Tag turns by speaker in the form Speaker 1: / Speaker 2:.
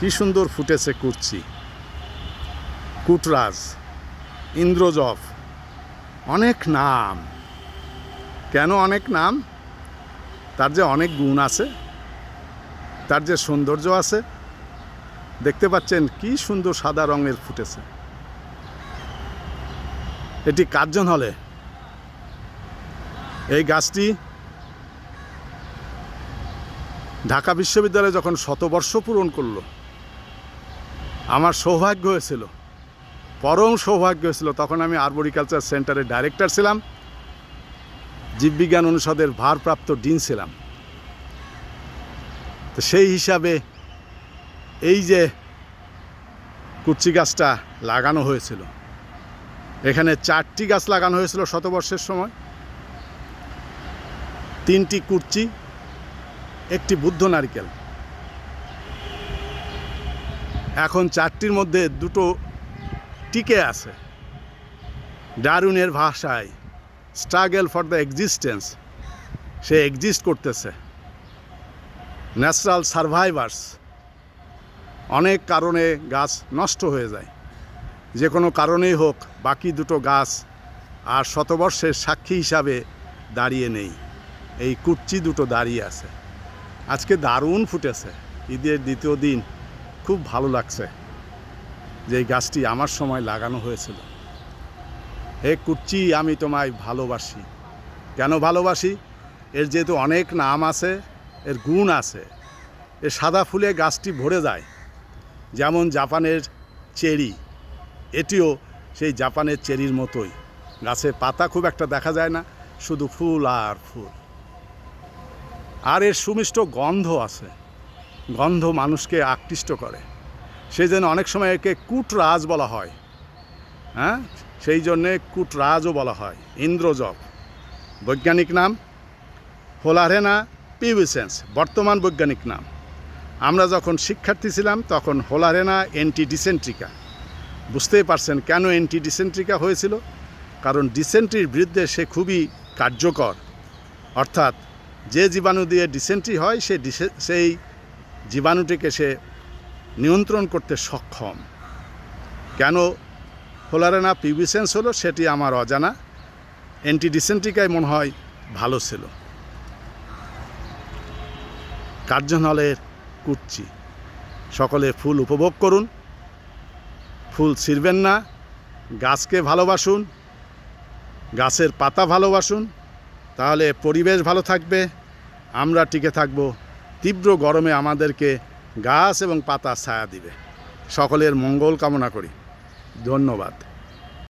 Speaker 1: কি সুন্দর ফুটেছে কুর্চি। কুটরাজ, ইন্দ্রজফ, অনেক নাম। কেন অনেক নাম? তার যে অনেক গুণ আছে, তার যে সৌন্দর্য আছে, দেখতে পাচ্ছেন কি সুন্দর সাদা রঙের ফুটেছে। এটি কার্জন হলে? এই গাছটি ঢাকা বিশ্ববিদ্যালয়ে যখন শতবর্ষ পূরণ করল আমার সৌভাগ্য হয়েছিল। পরম সৌভাগ্য হয়েছিল তখন আমি আরবরিকালচার সেন্টারের ডাইরেক্টর ছিলাম। জীববিজ্ঞান অনুষদের ভারপ্রাপ্ত ডিন ছিলাম। তো সেই হিসাবে এই যে কুচি গাছটা লাগানো হয়েছিল, এখানে চারটি গাছ লাগানো হয়েছিল শতবর্ষের সময়। তিনটি কুর্চি একটি বুদ্ধ নারিকেল। এখন চারটির মধ্যে দুটো টিকে আছে। ডারুনের ভাষায় স্ট্রাগল ফর দ্য এক্সিস্টেন্স সে এক্সিস্ট করতেছে। ন্যাচারাল সারভাইভার্স অনেক কারণে গাছ নষ্ট হয়ে যায়। যে কোনো কারণেই হোক, বাকি দুটো গাছ আর শতবর্ষের সাক্ষী হিসাবে দাঁড়িয়ে নেই। এই কুচ্চি দুটো দাঁড়িয়ে আছে। আজকে দারুণ ফুটেছে। ঈদের দ্বিতীয় দিন। খুব ভালো লাগছে যে এই গাছটি আমার সময় লাগানো হয়েছিল। হে কুচ্চি, আমি তোমায় ভালোবাসি। কেন ভালোবাসি? এর যেহেতু অনেক নাম আছে, এর গুণ আছে। এর সাদা ফুলে গাছটি ভরে যায়। যেমন জাপানের চেরি, এটিও সেই জাপানের চেরির মতোই। গাছে পাতা খুব একটা দেখা যায় না, শুধু ফুল আর ফুল। আর এর সুমিষ্ট গন্ধ আছে। গন্ধ মানুষকে আকৃষ্ট করে। সেই জন্য অনেক সময় একে কুটরাজ বলা হয়। হ্যাঁ? সেই জন্যে কুটরাজও বলা হয়। ইন্দ্রজব বৈজ্ঞানিক নাম? হোলারেনা পিউসেন্স বর্তমান বৈজ্ঞানিক নাম। আমরা যখন শিক্ষার্থী ছিলাম, তখন হোলারেনা অ্যান্টি ডিসেন্ট্রিকা বুঝতেই পারছেন কেন অ্যান্টি ডিসেন্ট্রিকা হয়েছিল? কারণ ডিসেন্ট্রির বিরুদ্ধে সে খুবই কার্যকর। অর্থাৎ যে জীবাণু দিয়ে ডিসেন্ট্রি হয়, সে সেই জীবাণুটিকে সে নিয়ন্ত্রণ করতে সক্ষম। কেন হোলারেনা পিউবিসেন্স হলো সেটি আমার অজানা। অ্যান্টি ডিসেন্ট্রিকায় মনে হয় ভালো ছিল। কার্জন হলের সকলে ফুল উপভোগ করুন। ফুল ছিঁড়বেন না। গাছকে ভালোবাসুন। গাছের পাতা ভালোবাসুন। তাহলে পরিবেশ ভালো থাকবে। আমরা টিকে থাকব তীব্র গরমে আমাদেরকে গাছ এবং পাতা ছায়া দিবে। সকলের মঙ্গল কামনা করি। ধন্যবাদ।